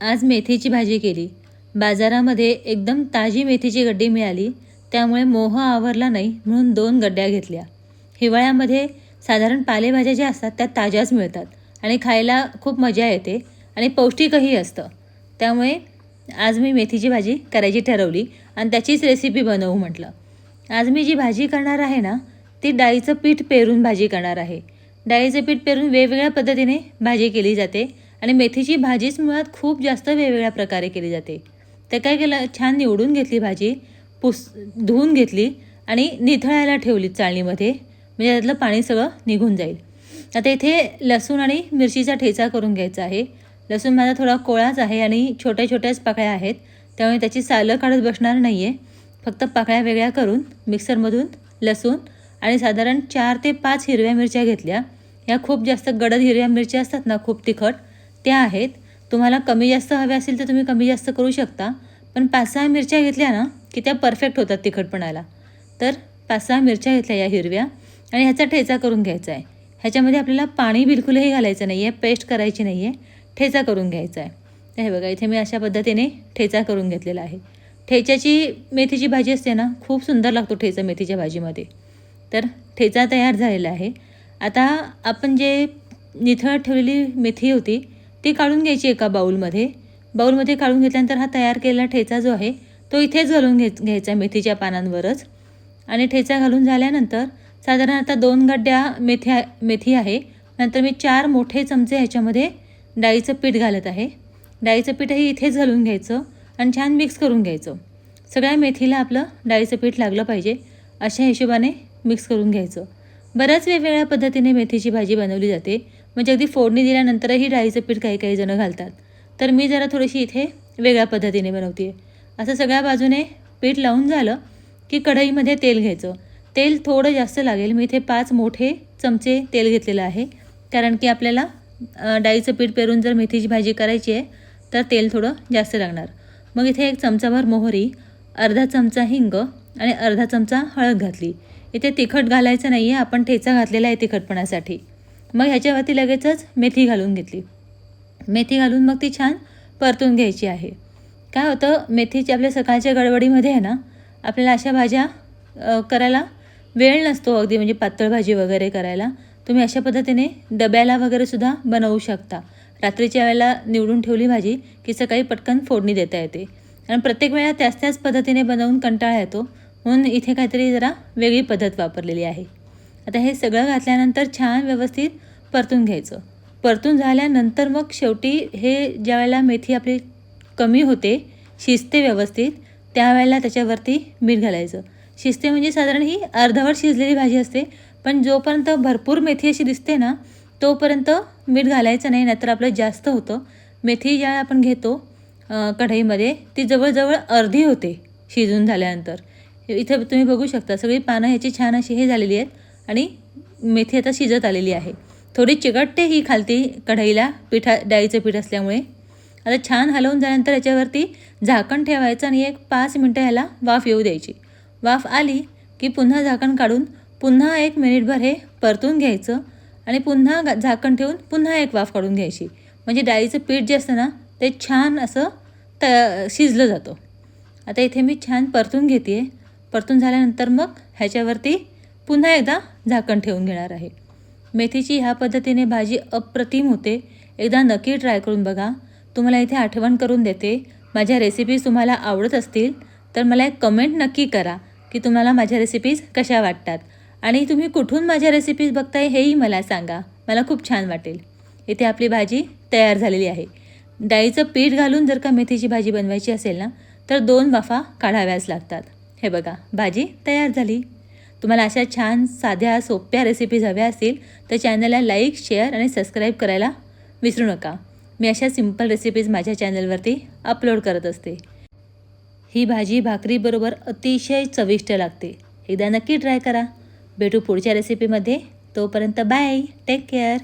आज मेथीची भाजी केली. बाजारामध्ये एकदम ताजी मेथीची गड्डी मिळाली त्यामुळे मोह आवरला नाही म्हणून दोन गड्ड्या घेतल्या. हिवाळ्यामध्ये साधारण पालेभाज्या ज्या असतात त्या ताज्याच मिळतात आणि खायला खूप मजा येते आणि पौष्टिकही असतं. त्यामुळे आज मी मेथीची भाजी करायची ठरवली आणि त्याचीच रेसिपी बनवू म्हटलं. आज मी जी भाजी करणार आहे ना ती डाळीचं पीठ पेरून भाजी करणार आहे. डाळीचं पीठ पेरून वेगवेगळ्या पद्धतीने भाजी केली जाते. आणि मेथीची भाजीच मुळात खूप जास्त वेगवेगळ्या प्रकारे केली जाते. तर काय केलं छान निवडून घेतली भाजी पुस धुवून घेतली आणि निथळायला ठेवली चाळणीमध्ये. म्हणजे त्यातलं पाणी सगळं निघून जाईल. आता इथे लसूण आणि मिरचीचा ठेचा करून घ्यायचा आहे. लसूण माझा थोडा कोळाच आहे आणि छोट्या छोट्याच पाकळ्या आहेत. त्यामुळे त्याची सालं काढत बसणार नाही आहे फक्त पाकळ्या वेगळ्या करून मिक्सरमधून लसूण आणि साधारण चार ते पाच हिरव्या मिरच्या घेतल्या. या खूप जास्त गडद हिरव्या मिरच्या असतात ना खूप तिखट त्या आहेत. तुम्हाला कमी जास्त हव्या असतील तर तुम्ही कमी जास्त करू शकता. पण पाच सहा मिरच्या घेतल्या ना की त्या परफेक्ट होतात तिखटपणाला. तर पाच सहा मिरच्या घेतल्या या हिरव्या आणि ह्याचा ठेचा करून घ्यायचा आहे. ह्याच्यामध्ये आपल्याला पाणी बिलकुलही घालायचं नाही आहे पेस्ट करायची नाही आहे ठेचा करून घ्यायचा आहे. तर हे बघा इथे मी अशा पद्धतीने ठेचा करून घेतलेला आहे. ठेच्याची मेथीची भाजी असते ना खूप सुंदर लागतो ठेचा मेथीच्या भाजीमध्ये. तर ठेचा तयार झालेला आहे. आता आपण जे निथळ ठेवलेली मेथी होती ती काढून घ्यायची एका बाऊलमध्ये. बाऊलमध्ये काढून घेतल्यानंतर हा तयार केलेला ठेचा जो आहे तो इथेच घालून घे घ्यायचा मेथीच्या पानांवरच. आणि ठेचा घालून झाल्यानंतर साधारण आता दोन गड्ड्या मेथ्या मेथी आहे. नंतर मी चार मोठे चमचे ह्याच्यामध्ये डाळीचं पीठ घालत आहे. डाळीचं पीठही इथेच घालून घ्यायचं आणि छान मिक्स करून घ्यायचं. सगळ्या मेथीला आपलं डाळीचं पीठ लागलं पाहिजे. अशा हिशोबाने मिक्स करून घ्यायचं. बऱ्याच वेगवेगळ्या पद्धतीने मेथीची भाजी बनवली जाते. म्हणजे अगदी फोडणी दिल्यानंतरही डाळीचं पीठ काही काही जणं घालतात. तर मी जरा थोडीशी इथे वेगळ्या पद्धतीने बनवते आहे असं सगळ्या बाजूने पीठ लावून झालं की कढईमध्ये तेल घ्यायचं. तेल थोडं जास्त लागेल. मी इथे पाच मोठे चमचे तेल घेतलेलं आहे. कारण की आपल्याला डाळीचं पीठ पेरून जर मेथीची भाजी करायची आहे तर तेल थोडं जास्त लागणार. मग इथे एक चमचाभर मोहरी अर्धा चमचा हिंग आणि अर्धा चमचा हळद घातली. इथे तिखट घालायचं नाही आहे आपण ठेचा घातलेला आहे तिखटपणासाठी. मग ह्याच्यावरती लगेचच मेथी घालून घेतली. मेथी घालून मग ती छान परतून घ्यायची आहे. काय होतं मेथीची आपल्या सकाळच्या गडबडीमध्ये आहे ना आपल्याला अशा भाज्या करायला वेळ नसतो अगदी म्हणजे पातळ भाजी वगैरे करायला. तुम्ही अशा पद्धतीने डब्याला वगैरे सुद्धा बनवू शकता. रात्रीच्या वेळेला निवडून ठेवली भाजी की सकाळी पटकन फोडणी देता येते. कारण प्रत्येक वेळा त्याच त्याच पद्धतीने बनवून कंटाळा येतो. म्हणून इथे काहीतरी जरा वेगळी पद्धत वापरलेली आहे. आता हे सगळं घातल्यानंतर छान व्यवस्थित परतून घ्यायचं. परतून झाल्यानंतर मग शेवटी हे ज्यावेळेला मेथी आपली कमी होते शिजते व्यवस्थित त्यावेळेला त्याच्यावरती मीठ घालायचं. शिजते म्हणजे साधारण ही अर्धवट शिजलेली भाजी असते पण जोपर्यंत भरपूर मेथी अशी दिसते ना तोपर्यंत मीठ घालायचं नाही नाहीतर आपलं जास्त होतं. मेथी ज्या आपण घेतो कढईमध्ये ती जवळजवळ अर्धी होते शिजून झाल्यानंतर. इथे तुम्ही बघू शकता सगळी पानं ह्याची छान अशी हे झालेली आहेत आणि मेथी आता शिजत आलेली आहे. थोडी चिकटते ही खालती कढईला पिठा डाळीचं पीठ असल्यामुळे. आता छान हलवून झाल्यानंतर याच्यावरती झाकण ठेवायचं आणि एक पाच मिनटं ह्याला वाफ येऊ द्यायची. वाफ आली की पुन्हा झाकण काढून पुन्हा एक मिनिटभर हे परतून घ्यायचं आणि पुन्हा झाकण ठेवून पुन्हा एक वाफ काढून घ्यायची. म्हणजे डाळीचं पीठ जे असतं ना ते छान असं त शिजलं जातं. आता इथे मी छान परतून घेते आहे परतून झाल्यानंतर मग ह्याच्यावरती पुन्हा एकदा झाकण ठेवून घेणार आहे. मेथीची ह्या पद्धतीने भाजी अप्रतिम होते. एकदा नक्की ट्राय करून बघा. तुम्हाला इथे आठवण करून देते. माझ्या रेसिपीज तुम्हाला आवडत असतील तर मला एक कमेंट नक्की करा की तुम्हाला माझ्या रेसिपीज कशा वाटतात. आणि तुम्ही कुठून माझ्या रेसिपीज बघताय हेही मला सांगा. मला खूप छान वाटेल. इथे आपली भाजी तयार झालेली आहे. डाळीचं पीठ घालून जर का मेथीची भाजी बनवायची असेल ना तर दोन वाफा काढाव्याच लागतात. हे बघा भाजी तयार झाली. तुम्हाला अशा छान साध्या सोप्या रेसिपीज हव्या असतील तर चॅनलला लाईक शेअर आणि सबस्क्राईब करायला विसरू नका. मी अशा सिंपल रेसिपीज माझ्या चॅनलवरती अपलोड करत असते. ही भाजी भाकरीबरोबर अतिशय चविष्ट लागते. एकदा नक्की ट्राय करा. भेटू पुढच्या रेसिपीमध्ये तोपर्यंत बाय टेक केअर